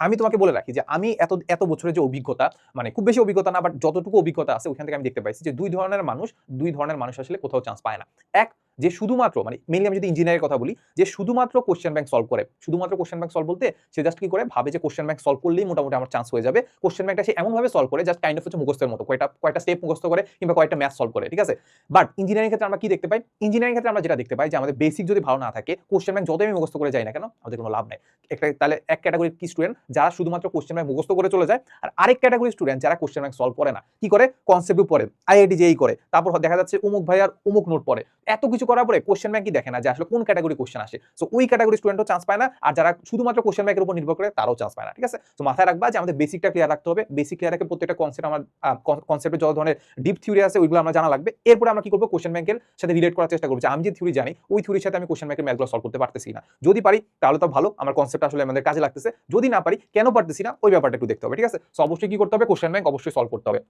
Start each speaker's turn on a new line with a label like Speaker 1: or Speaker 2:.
Speaker 1: আমি তোমাকে বলে রাখি যে আমি এত এত বছরের যে অভিজ্ঞতা মানে খুব বেশি অভিজ্ঞতা না বাট যতটুকু অভিজ্ঞতা আছে ওখান থেকে আমি দেখতে পাইছি যে দুই ধরনের মানুষ, দুই ধরনের মানুষ আসলে কোথাও চান্স পায় না। এক যে শুধুমাত্র মানে মেনলি আমি যদি ইঞ্জিনিয়ারের কথা বলি, যে শুধুমাত্র কোশ্চেন ব্যাংক সলভ করে, শুধুমাত্র কোশ্চেন ব্যাংক সলভ বলতে সে জাস্ট কি করে, ভাবে যে কোশ্চেন ব্যাংক সলভ করলেই মোটামুটি আমার চান্স হয়ে যাবে। কোশ্চেন ব্যাংকটা সে এমনভাবে সলভ করে জাস্ট কাইন্ড অফ হচ্ছে মুখস্থের মতো, কয়টা কয়টা স্টেপ মুখস্থ করে কিংবা কয়টা ম্যাথ সলভ করে, ঠিক আছে? বাট ইঞ্জিনিয়ারিং ক্ষেত্রে আমরা কি দেখতে পাই? ইঞ্জিনিয়ারিং ক্ষেত্রে আমরা যেটা দেখতে পাই যে আমাদের বেসিক যদি ভালো না থাকে কোশ্চেন ব্যাংক যতই আমি মুখস্থ করে যাই না কেন, আমাদের কোনো লাভ নাই। একটা, তাহলে এক ক্যাটাগরির কি স্টুডেন্ট যারা শুধুমাত্র কোশ্চেন ব্যাংক মুখস্থ করে চলে যায়, আর আরেক ক্যাটাগরি স্টুডেন্ট যারা কোশ্চেন ব্যাংক সলভ করে না। কি করে? কনসেপ্ট পড়ে আইআইটি যেই করে। তারপর দেখা যাচ্ছে অমুক ভাই আর অমুক নোট পড়ে। এত কিছু করার পরে কোশ্চেন ব্যাংক দেখে না যে আসলে কোন ক্যাটাগরি কোশ্চেন আসে। সো ওই ক্যাটাগরি স্টুডেন্টও চান্স পায় না, আর যারা শুধুমাত্র কোশ্চেন ব্যাংকের উপর নির্ভর করে, তারাও চান্স পায় না, ঠিক আছে? তো মাথায় রাখবা যে আমাদের বেসিকটা ক্লিয়ার রাখতে হবে। বেসিক ক্লিয়ার রাখে প্রত্যেকটা কনসেপ্ট আমার কনসেপ্টে যত ধরনের ডিপ থিওরি আছে, ওইগুলো আমরা জানা লাগবে। এরপরে আমরা কি করব? কোশ্চেন ব্যাংকের সাথে রিলেট করার চেষ্টা করব আমি যে থিওরি জানি, ওই থিওরির সাথে আমি কোশ্চেন ব্যাংকের ম্যাথগুলো সলভ করতে পারতেছি না যদি পারি, তাহলে তো ভালো, আমার কনসেপ্ট আসলে আমাদের কাজে লাগতেছে। যদি না পারি, কেন পারতেছি না? ওই ব্যাপারটা একটু দেখতে হবে, ঠিক আছে? সো অবশ্যই কি করতে হবে? কোশ্চেন ব্যাংক অবশ্যই সলভ করতে হবে।